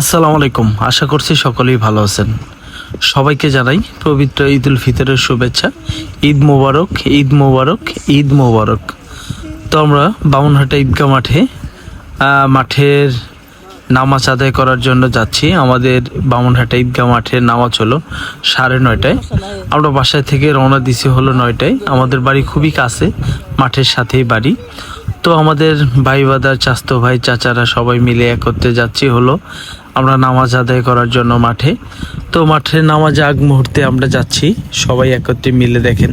আসসালামু আলাইকুম। আশা করছি সকলেই ভালো আছেন। সবাইকে জানাই পবিত্র ঈদ উল ফিতরের শুভেচ্ছা। ঈদ মোবারক ঈদ মোবারক ঈদ মোবারক। তো আমরা বামুনহাটা ঈদগাহ মাঠে মাঠের নামাজ আদায় করার জন্য যাচ্ছি। আমাদের বামুনহাটা ঈদগাহ মাঠের নামাজ হলো সাড়ে নয়টায়। আমরা বাসায় থেকে রওনা দিছি হলো নয়টায়। আমাদের বাড়ি খুবই কাছে, মাঠের সাথেই বাড়ি। তো আমাদের ভাই বাদার চাস্তো ভাই, চাচারা সবাই মিলে একত্রে যাচ্ছি হলো আমরা নামাজ আদায় করার জন্য মাঠে। তো মাঠে নামাজ আগ মুহূর্তে আমরা যাচ্ছি, সবাই একত্রে মিলে দেখেন।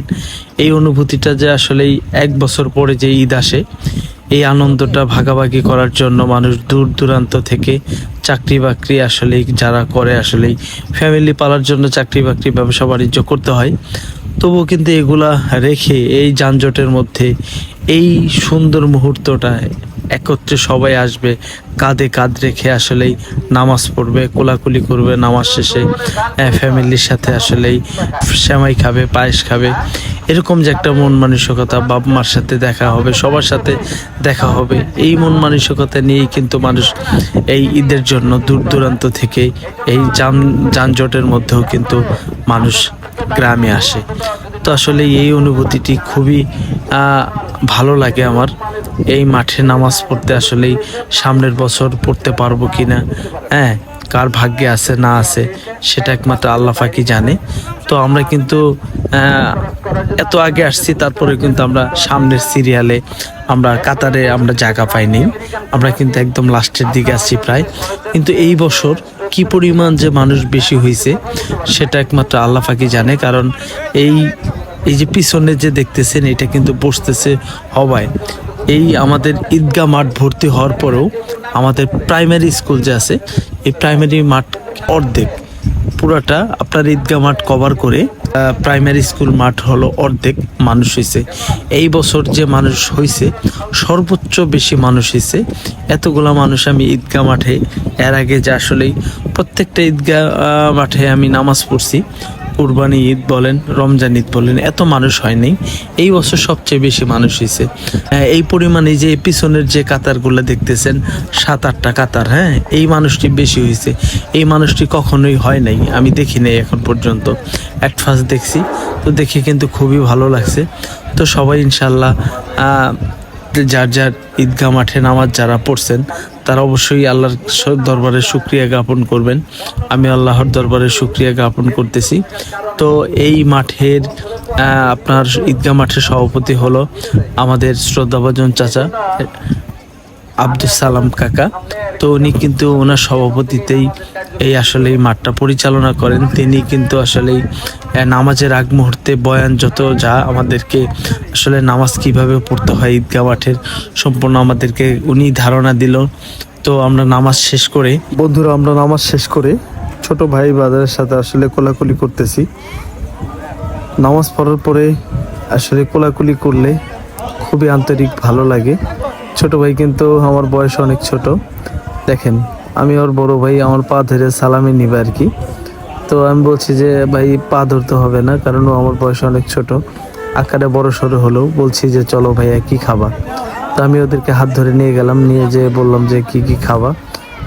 এই অনুভূতিটা যে আসলেই এক বছর পরে যে ঈদ আসে, এই আনন্দটা ভাগাভাগি করার জন্য মানুষ দূর দূরান্ত থেকে চাকরি বাকরি আসলেই যারা করে আসলেই ফ্যামিলি পালার জন্য চাকরি বাকরি, ব্যবসা বাণিজ্য করতে হয়। তবুও কিন্তু এগুলা রেখে এই যানজটের মধ্যে এই সুন্দর মুহূর্তটা একত্রে সবাই আসবে, কাঁধে কাঁধ রেখে আসলেই নামাজ পড়বে, কোলাকুলি করবে নামাজ শেষে ফ্যামিলির সাথে আসলেই শ্যামাই খাবে, পায়েস খাবে। এরকম যে একটা মন মানসিকতা বাপ মার সাথে দেখা হবে, সবার সাথে দেখা হবে, এই মন মানসিকতা নিয়েই কিন্তু মানুষ এই ঈদের জন্য দূর দূরান্ত থেকে এই যান, যানজটের মধ্যেও কিন্তু মানুষ গ্রামে আসে। তো আসলে এই অনুভূতিটি খুবই ভালো লাগে আমার। এই মাঠে নামাজ পড়তে আসলেই সামনের বছর পড়তে পারব কি না হ্যাঁ কার ভাগ্যে আছে, না আছে, সেটা একমাত্র আল্লাহ ফাঁকি জানে। তো আমরা কিন্তু এত আগে আসছি তারপরে কিন্তু আমরা সামনের সিরিয়ালে আমরা কাতারে আমরা জায়গা পাইনি। আমরা কিন্তু একদম লাস্টের দিকে আসছি প্রায়। কিন্তু এই বছর কি পরিমাণ যে মানুষ বেশি হয়েছে সেটা একমাত্র আল্লাহ ফাঁকি জানে। কারণ এই এই যে পিছনে যে দেখতেছেন এটা কিন্তু বসতেছে হবায় এই আমাদের ঈদগাহ মাঠ ভর্তি হওয়ার পরেও আমাদের প্রাইমারি স্কুল যে আছে এই প্রাইমারি মাঠ অর্ধেক। পুরাটা আপনার ঈদগাহ মাঠ কভার করে প্রাইমারি স্কুল মাঠ হলো অর্ধেক মানুষ হয়েছে এই বছর যে মানুষ হয়েছে সর্বোচ্চ বেশি মানুষ হয়েছে এতগুলা মানুষ আমি ঈদগাহ মাঠে এর আগে যে আসলেই প্রত্যেকটা ঈদগাহ আহ, মাঠে আমি নামাজ পড়ছি। কুরবানি ঈদ বলেন রমজান ঈদ বলেন এত মানুষ হয়নি। এই বছর সবচেয়ে বেশি মানুষ হয়েছে আহ, এই পরিমাণে যে পিছনের যে কাতারগুলো দেখতেছেন সাত আটটা কাতার হ্যাঁ এই মানুষটি বেশি হয়েছে এই মানুষটি কখনোই হয় নাই আমি দেখি নাই এখন পর্যন্ত। এক ফার্স্ট দেখছি তো দেখে কিন্তু খুবই ভালো লাগছে। তো সবাই ইনশাল্লাহ যার যার ঈদগাহ মাঠে নামাজ যারা পড়ছেন, তারা অবশ্যই আল্লাহর দরবারে সুক্রিয়া জ্ঞাপন করবেন। আমি আল্লাহর দরবারে সুক্রিয়া জ্ঞাপন করতেছি। তো এই মাঠের আপনার ঈদগাহ মাঠের সভাপতি হলো আমাদের শ্রদ্ধাভাজন চাচা। আব্দুল সালাম কাকা। তো উনি কিন্তু ওনার সভাপতিতেই এই আসলে এই মাঠটা পরিচালনা করেন। তিনি কিন্তু আসলে নামাজের আগ মুহূর্তে বয়ান যত যা আমাদেরকে আসলে নামাজ কীভাবে পড়তে হয় ঈদগাহ মাঠের সম্পূর্ণ আমাদেরকে উনি ধারণা দিল। তো আমরা নামাজ শেষ করে, বন্ধুরা, আমরা নামাজ শেষ করে ছোট ভাই বাজারের সাথে আসলে কোলাকুলি করতেছি। নামাজ পড়ার পরে আসলে কোলাকুলি করলে খুবই আন্তরিক ভালো লাগে। ছোট ভাই কিন্তু আমার বয়স অনেক ছোট। দেখেন আমি ওর বড় ভাই আমার পা ধরে সালামি নিবে আর কি। তো আমি বলছি যে ভাই পা ধরতে হবে না কারণ ও আমার বয়স অনেক ছোট। আকারে বড় সড়ো হলেও বলছি যে চলো ভাইয়া কি খাবা? তো আমি ওদেরকে হাত ধরে নিয়ে গেলাম নিয়ে যে বললাম যে কি কি খাবা?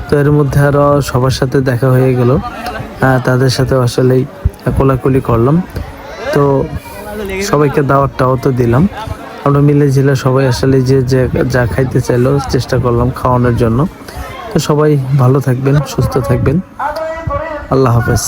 তো এর মধ্যে আরও সবার সাথে দেখা হয়ে গেল। আহ, তাদের সাথে আসলেই কোলাকুলি করলাম। তো সবাইকে দাওয়াতটাও তো দিলাম। আমরা মিলে ঝিলে সবাই আসলে যে যে, যা খাইতে চাইলো চেষ্টা করলাম খাওয়ানোর জন্য। তো সবাই ভালো থাকবেন, সুস্থ থাকবেন। আল্লাহ হাফেজ।